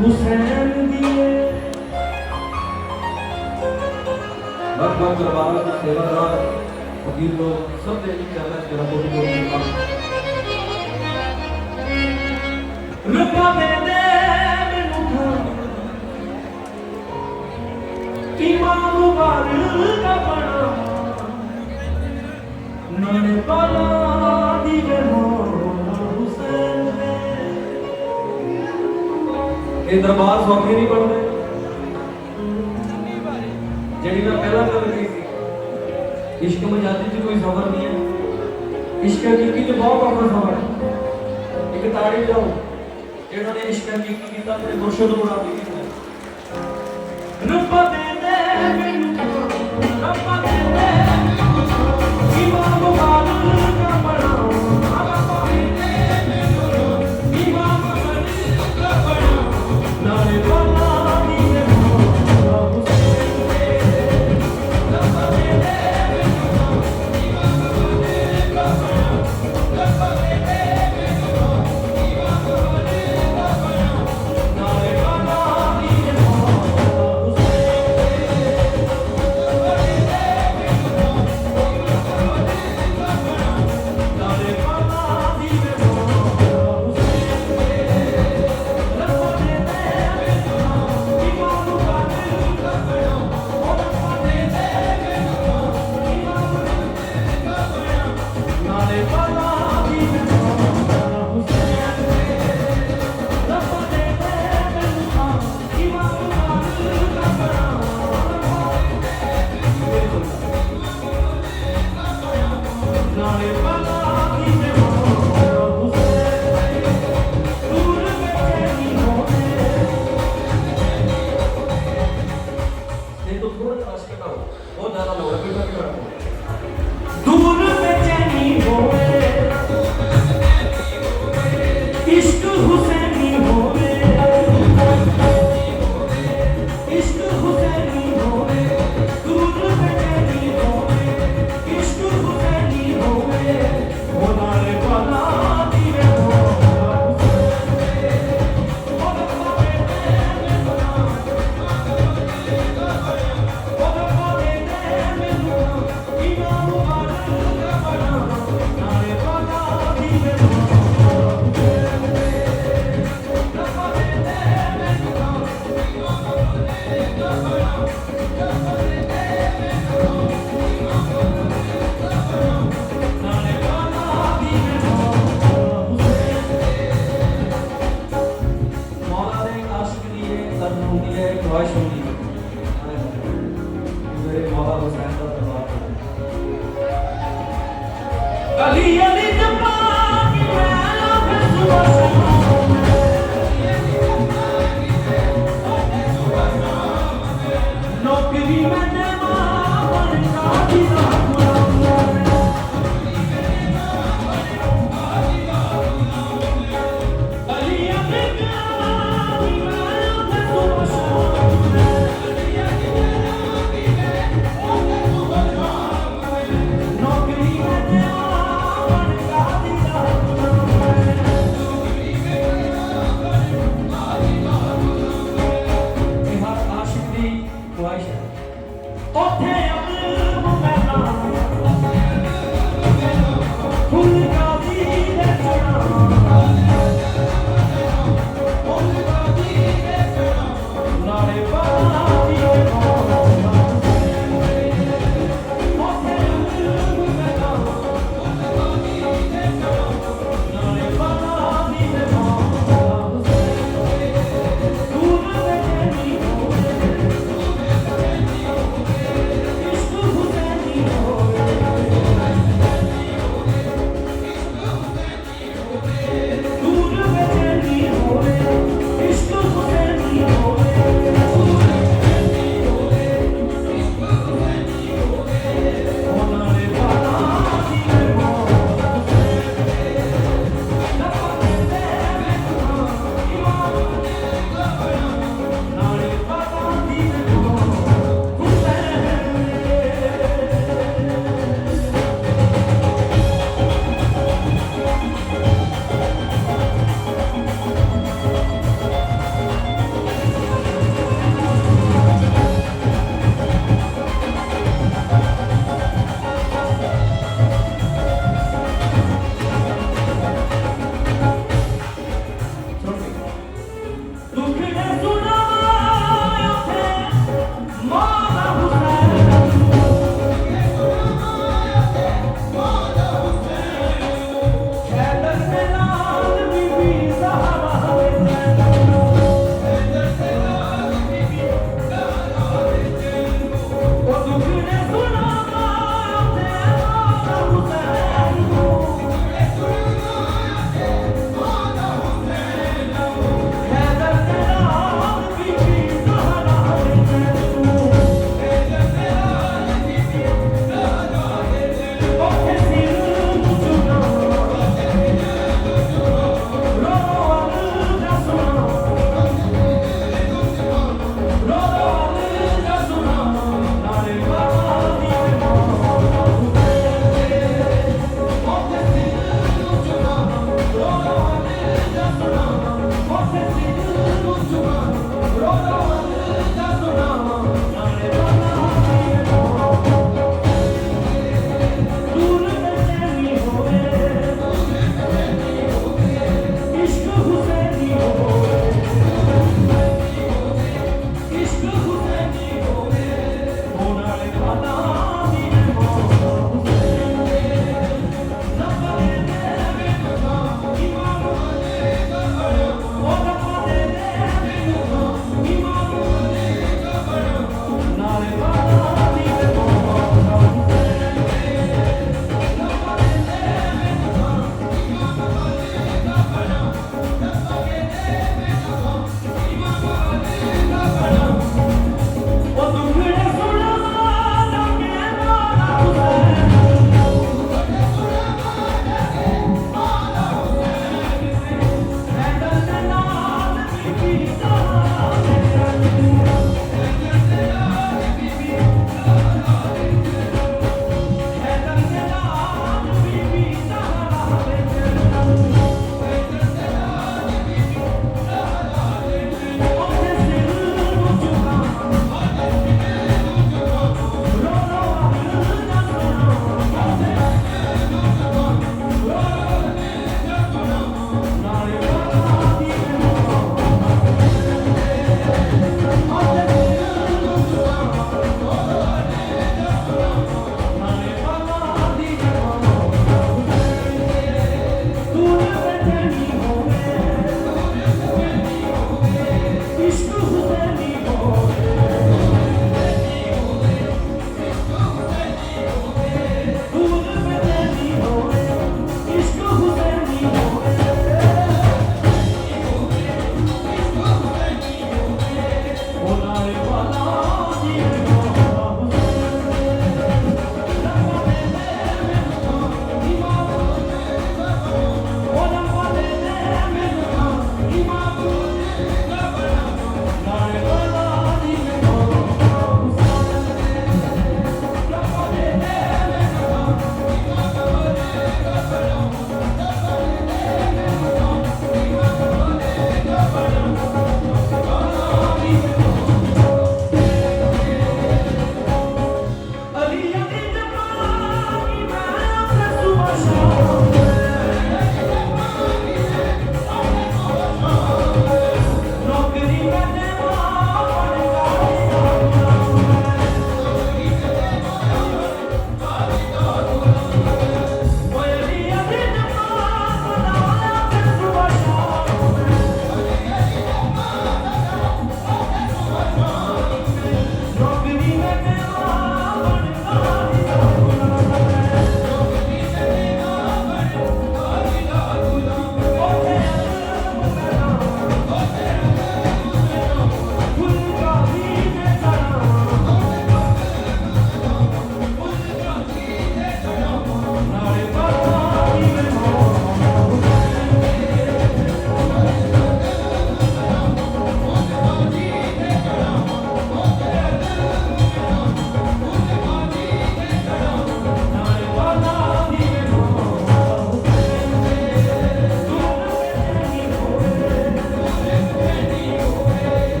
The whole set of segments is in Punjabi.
ਹੁਸੈਨ ਦੀ ਏ ਵੱਖ ਵੱਖ ਦਰਬਾਰਾਂ ਦੀ ਸੇਵਾਦਾਰ ਫਕੀਰ ਲੋਕ ਸਭ ਦੇ ਚੱਲਦਾ ਜਿਹੜਾ ਕੋਟੀ ਕੋਟੀ ਕੰਮ ਰੱਬਾ ਦੇ ਦੇ ਮੈਨੂੰ ਖਾਂ ਇਮਾਮ ਮੁਬਾਰਕ ਬਣਾ ਨਾਲੇ ਬਾਲਾ ਇਹ ਦਰਬਾਰ ਸੌਖੇ ਨਹੀਂ ਬਣਦੇ ਜਿਹੜੀ ਮੈਂ ਪਹਿਲਾਂ ਗੱਲ ਕੀਤੀ ਸੀ ਇਸ਼ਕ ਮਜਾਦੀ 'ਚ ਕੋਈ ਸਬਰ ਨਹੀਂ ਹੈ ਇਸ਼ਕ ਹਕੀਕੀ 'ਚ ਬਹੁਤ ਔਖਾ ਸਬਰ ਹੈ ਇੱਕ ਤਾੜੀ ਜਾਓ ਜਿਹੜਾ ਨੇ ਇਸ਼ਕ ਹਕੀਕੀ ਕੀਤਾ ਆਪਣੇ ਮੁਰਸ਼ਿਦ ਨੂੰ ਰਾਜ਼ੀ ਕੀਤਾ ਰੱਬਾ Jesus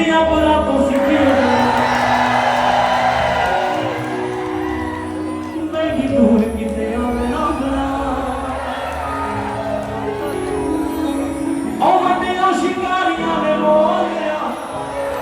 minha palavra.